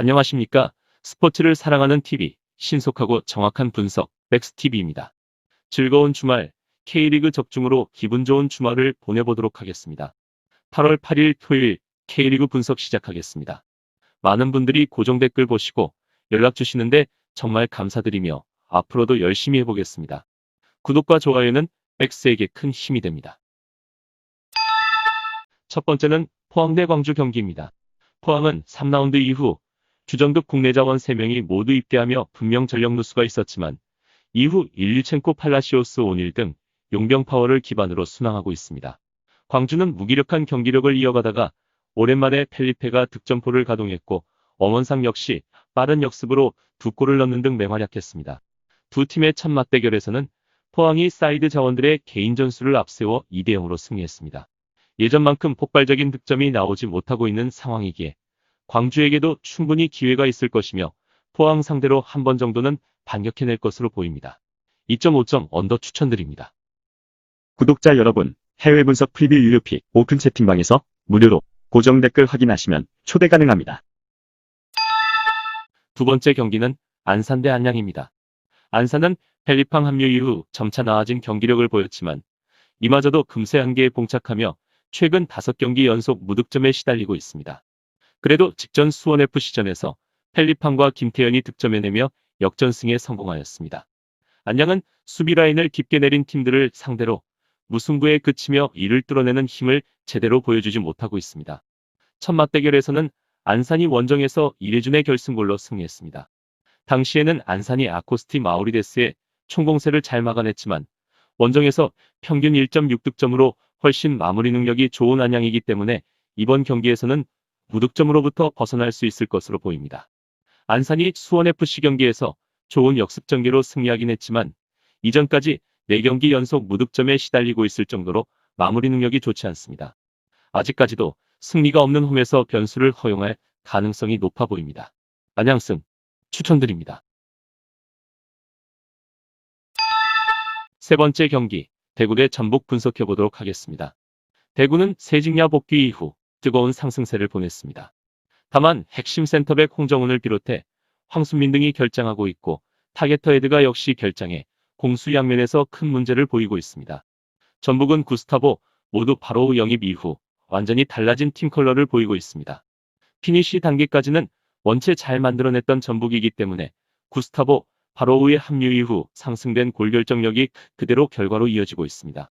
안녕하십니까. 스포츠를 사랑하는 TV, 신속하고 정확한 분석, 백스TV입니다. 즐거운 주말, K리그 적중으로 기분 좋은 주말을 보내보도록 하겠습니다. 8월 8일 토요일 K리그 분석 시작하겠습니다. 많은 분들이 고정 댓글 보시고 연락 주시는데 정말 감사드리며 앞으로도 열심히 해보겠습니다. 구독과 좋아요는 백스에게 큰 힘이 됩니다. 첫 번째는 포항 대 광주 경기입니다. 포항은 3라운드 이후 주전급 국내 자원 3명이 모두 입대하며 분명 전력 누수가 있었지만 이후 일류첸코 팔라시오스 오닐 등 용병 파워를 기반으로 순항하고 있습니다. 광주는 무기력한 경기력을 이어가다가 오랜만에 펠리페가 득점포를 가동했고 엄원상 역시 빠른 역습으로 두 골을 넣는 등 맹활약했습니다. 두 팀의 첫 맞대결에서는 포항이 사이드 자원들의 개인 전술을 앞세워 2대 0으로 승리했습니다. 예전만큼 폭발적인 득점이 나오지 못하고 있는 상황이기에 광주에게도 충분히 기회가 있을 것이며 포항 상대로 한 번 정도는 반격해낼 것으로 보입니다. 2.5점 언더 추천드립니다. 구독자 여러분, 해외 분석 프리뷰 유료픽 오픈 채팅방에서 무료로 고정 댓글 확인하시면 초대 가능합니다. 두 번째 경기는 안산 대 안양입니다. 안산은 펠리팡 합류 이후 점차 나아진 경기력을 보였지만 이마저도 금세 한계에 봉착하며 최근 5경기 연속 무득점에 시달리고 있습니다. 그래도 직전 수원FC전에서 펠리팡과 김태현이 득점해내며 역전승에 성공하였습니다. 안양은 수비 라인을 깊게 내린 팀들을 상대로 무승부에 그치며 이를 뚫어내는 힘을 제대로 보여주지 못하고 있습니다. 첫 맞대결에서는 안산이 원정에서 이래준의 결승골로 승리했습니다. 당시에는 안산이 아코스티 마우리데스의 총공세를 잘 막아냈지만 원정에서 평균 1.6득점으로 훨씬 마무리 능력이 좋은 안양이기 때문에 이번 경기에서는 무득점으로부터 벗어날 수 있을 것으로 보입니다. 안산이 수원FC 경기에서 좋은 역습 전개로 승리하긴 했지만 이전까지 4경기 연속 무득점에 시달리고 있을 정도로 마무리 능력이 좋지 않습니다. 아직까지도 승리가 없는 홈에서 변수를 허용할 가능성이 높아 보입니다. 안양승 추천드립니다. 세 번째 경기 대구 대 전북 분석해 보도록 하겠습니다. 대구는 세징야 복귀 이후 뜨거운 상승세를 보냈습니다. 다만 핵심 센터백 홍정훈을 비롯해 황순민 등이 결장하고 있고 타겟터 헤드가 역시 결장해 공수 양면에서 큰 문제를 보이고 있습니다. 전북은 구스타보 모두 바로 영입 이후 완전히 달라진 팀 컬러를 보이고 있습니다. 피니시 단계까지는 원체 잘 만들어냈던 전북이기 때문에 구스타보 바로우의 합류 이후 상승된 골 결정력이 그대로 결과로 이어지고 있습니다.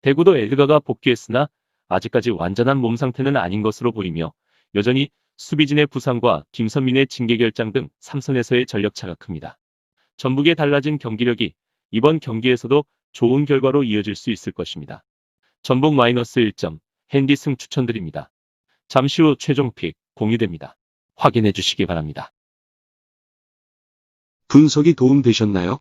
대구도 에드가가 복귀했으나 아직까지 완전한 몸 상태는 아닌 것으로 보이며 여전히 수비진의 부상과 김선민의 징계 결장 등 3선에서의 전력차가 큽니다. 전북의 달라진 경기력이 이번 경기에서도 좋은 결과로 이어질 수 있을 것입니다. 전북 마이너스 1점, 핸디 승 추천드립니다. 잠시 후 최종 픽 공유됩니다. 확인해 주시기 바랍니다. 분석이 도움되셨나요?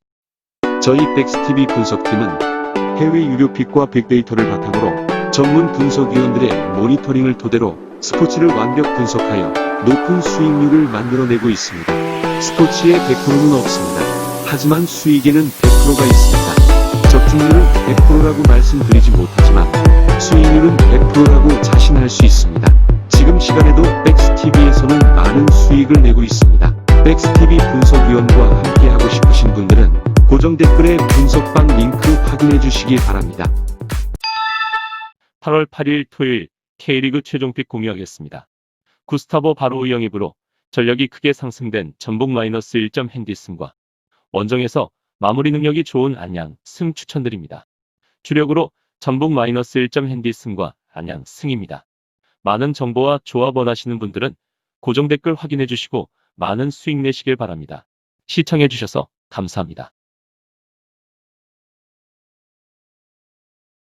저희 백스TV 분석팀은 해외 유료 픽과 빅데이터를 바탕으로 전문 분석위원들의 모니터링을 토대로 스포츠를 완벽 분석하여 높은 수익률을 만들어내고 있습니다. 스포츠에 100%는 없습니다. 하지만 수익에는 100%가 있습니다. 적중률은 100%라고 말씀드리지 못하지만 수익률은 100%라고 자신할 수 있습니다. 지금 시간에도 백스TV에서는 많은 수익을 내고 있습니다. 백스TV 분석위원과 함께하고 싶으신 분들은 고정 댓글에 분석방 링크 확인해 주시기 바랍니다. 8월 8일 토요일 K리그 최종픽 공유하겠습니다. 구스타보 바로우 영입으로 전력이 크게 상승된 전북 마이너스 1점 핸디슨과 원정에서 마무리 능력이 좋은 안양 승 추천드립니다. 주력으로 전북 마이너스 1점 핸디슨과 안양 승입니다. 많은 정보와 조합 원하시는 분들은 고정 댓글 확인해 주시고 많은 수익 내시길 바랍니다. 시청해 주셔서 감사합니다.